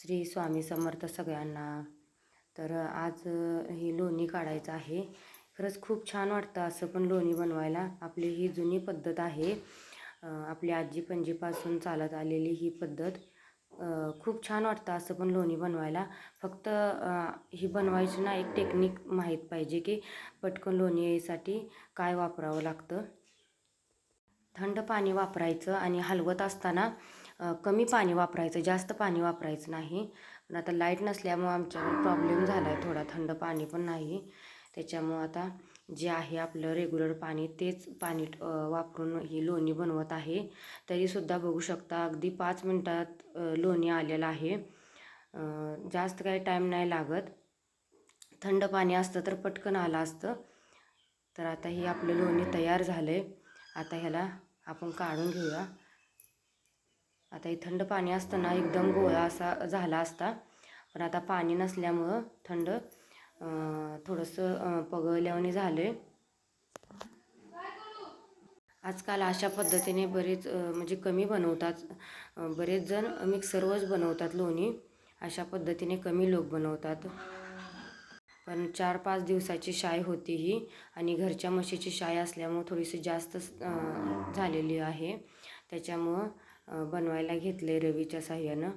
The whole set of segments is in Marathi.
श्री स्वामी समर्थ सगळ्यांना. तर आज ही लोणी काढायचं आहे. खरंच खूप छान वाटतं असं पण लोणी बनवायला. आपली ही जुनी पद्धत आहे. आपली आजी पणजीपासून चालत आलेली ही पद्धत. खूप छान वाटतं असं पण लोणी बनवायला. फक्त ही बनवायची ना एक टेक्निक माहीत पाहिजे की पटकन लोणी यायसाठी काय वापरावं लागतं. थंड पाणी वापरायचं आणि हलवत असताना कमी पाणी वापरायचं जास्त पाणी वापरायचं नाही. पण आता लाइट नसल्यामुळं आमच्यावर प्रॉब्लेम झाला आहे थोडा थंड पाणी पण नाही. त्याच्यामुळं आता जे आहे आपलं रेग्युलर पाणी तेच पाणी वापरून ही लोणी बनवत आहे. तरीसुद्धा बघू शकता अगदी पाच मिनटात लोणी आलेलं आहे. जास्त काही टाईम नाही लागत. थंड पाणी असतं तर पटकन आलं असतं. तर आता हे आपलं लोणी तयार झालं आहे आता ह्याला आपण काढून घेऊया. आता हे थंड पाणी असताना एकदम गोळा असा झाला असता. पण आता पाणी नसल्यामुळं थंड थोडंसं अं, झालं आहे आजकाल अशा पद्धतीने बरेच म्हणजे कमी बनवतात. बरेच जण मिक्सरवरच बनवतात लोणी. अशा पद्धतीने कमी लोक बनवतात. पण चार पाच दिवसाची शाय होती ही आणि घरच्या म्हशीची शाय असल्यामुळं थोडीशी जास्त झालेली आहे. त्याच्यामुळं बनवायला घेतले रवीच्या साह्यानं.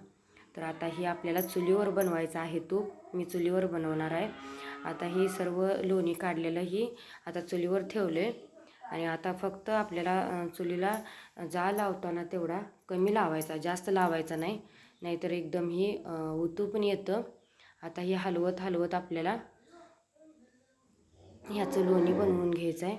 तर आता ही आपल्याला चुलीवर बनवायचं आहे तूप मी चुलीवर बनवणार आहे. आता ही सर्व लोणी काढलेलं ही आता चुलीवर ठेवले आणि आता फक्त आपल्याला चुलीला जाळ लावताना तेवढा कमी लावायचा जास्त लावायचा नाही. नाहीतर एकदम ही उतू पण येतं. आता ही हलवत हलवत आपल्याला ह्याचं लोणी बनवून घ्यायचं आहे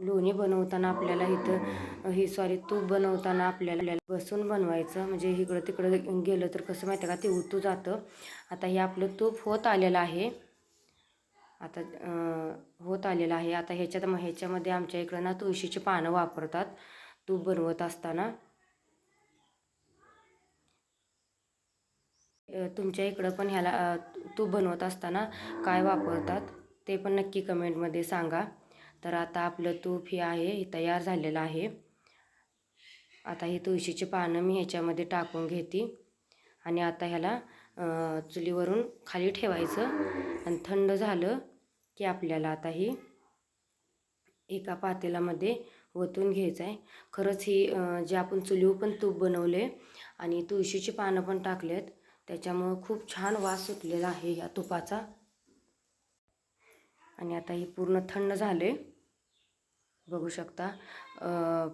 लोणी बनवताना आपल्याला इथं ही सॉरी तूप बनवताना आपल्याला बसून बनवायचं. म्हणजे इकडं तिकडं गेलं तर कसं माहिती आहे का ते उतू जातं. आता हे आपलं तूप होत आलेलं आहे. आता होत आलेलं आहे. आता ह्याच्यात मग ह्याच्यामध्ये आमच्या इकडं ना तुळशीची पानं वापरतात. तूप बनवत असताना. तुमच्या इकडं पण ह्याला तूप बनवत असताना काय वापरतात ते पण नक्की कमेंटमध्ये सांगा. तर आता आपलं तूप हे आहे हे तयार झालेलं आहे. आता ही तुळशीची पानं मी ह्याच्यामध्ये टाकून घेते. आणि आता ह्याला चुलीवरून खाली ठेवायचं. आणि थंड झालं की आपल्याला आता ही एका पातेल्यामध्ये ओतून घ्यायचं आहे. खरंच ही जे आपण चुलीवर पण तूप बनवले आणि तुळशीची पानं पण टाकलेत त्याच्यामुळं खूप छान वास सुटलेला आहे या तुपाचा. आणि आता ही पूर्ण थंड झाले. बघू शकता.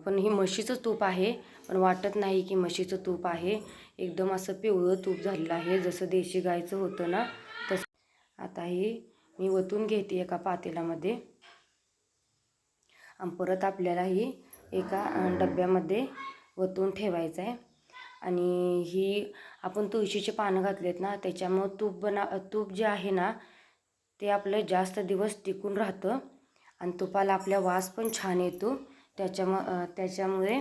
पण ही म्हशीचं तूप आहे. पण वाटत नाही की म्हशीचं तूप आहे. एकदम असं पिवळं तूप झालेलं आहे. जसं देशी गायचं होतं ना तसं. आता ही मी ओतून घेते एका पातेल्यामध्ये. आणि परत आपल्याला ही एका डब्यामध्ये ओतून ठेवायचं आहे. आणि ही आपण तुळशीचे पानं घातलेत ना त्याच्यामुळं तूप बना तूप जे आहे ना ते आपलं जास्त दिवस टिकून राहतं आणि तुपाला आपल्या वास पण छान येतो. त्याच्याम त्याच्यामुळे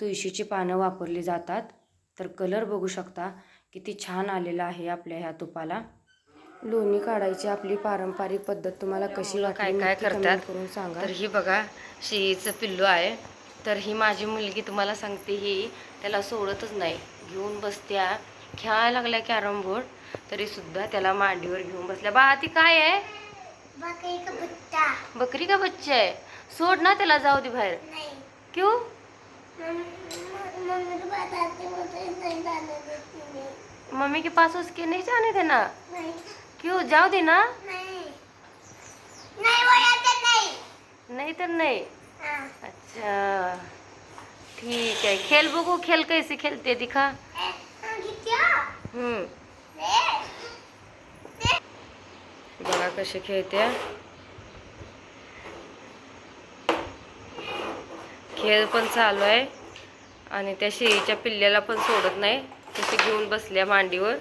तुळशीची पानं वापरली जातात. तर कलर बघू शकता किती छान आलेला आहे आपल्या ह्या तुपाला. लोणी काढायची आपली पारंपरिक पद्धत तुम्हाला कशी वाटली काय काय करतात? करून सांगा. तर ही बघा शिईचं पिल्लू आहे. तर ही माझी मुलगी तुम्हाला सांगते ही त्याला सोडतच नाही. घेऊन बसत्या खेळायला लागल्या कॅरम बोर्ड. तरी सुद्धा त्याला मांडीवर घेऊन बसल्या. बा ती काय आहे? बकरी का बुट्टा? बकरी का बच्चा आहे? सोड ना त्याला जाऊ दे बाहेर. क्यों? मम्मी को नहीं मम्मी के पास उसके नहीं जाने देना? नहीं. क्यों जाऊ दे ना. नहीं. नहीं वो नहीं. नाही तर नाही. हाँ. अच्छा. ठीक है. खेल बघू खेल कैसे खेलते दिखा? हाँ, हम्म. कशी खेळते खेळ पण चालू आहे. आणि त्या शेळीच्या पिल्ल्याला पण सोडत नाही. तशी घेऊन बसल्या मांडीवर.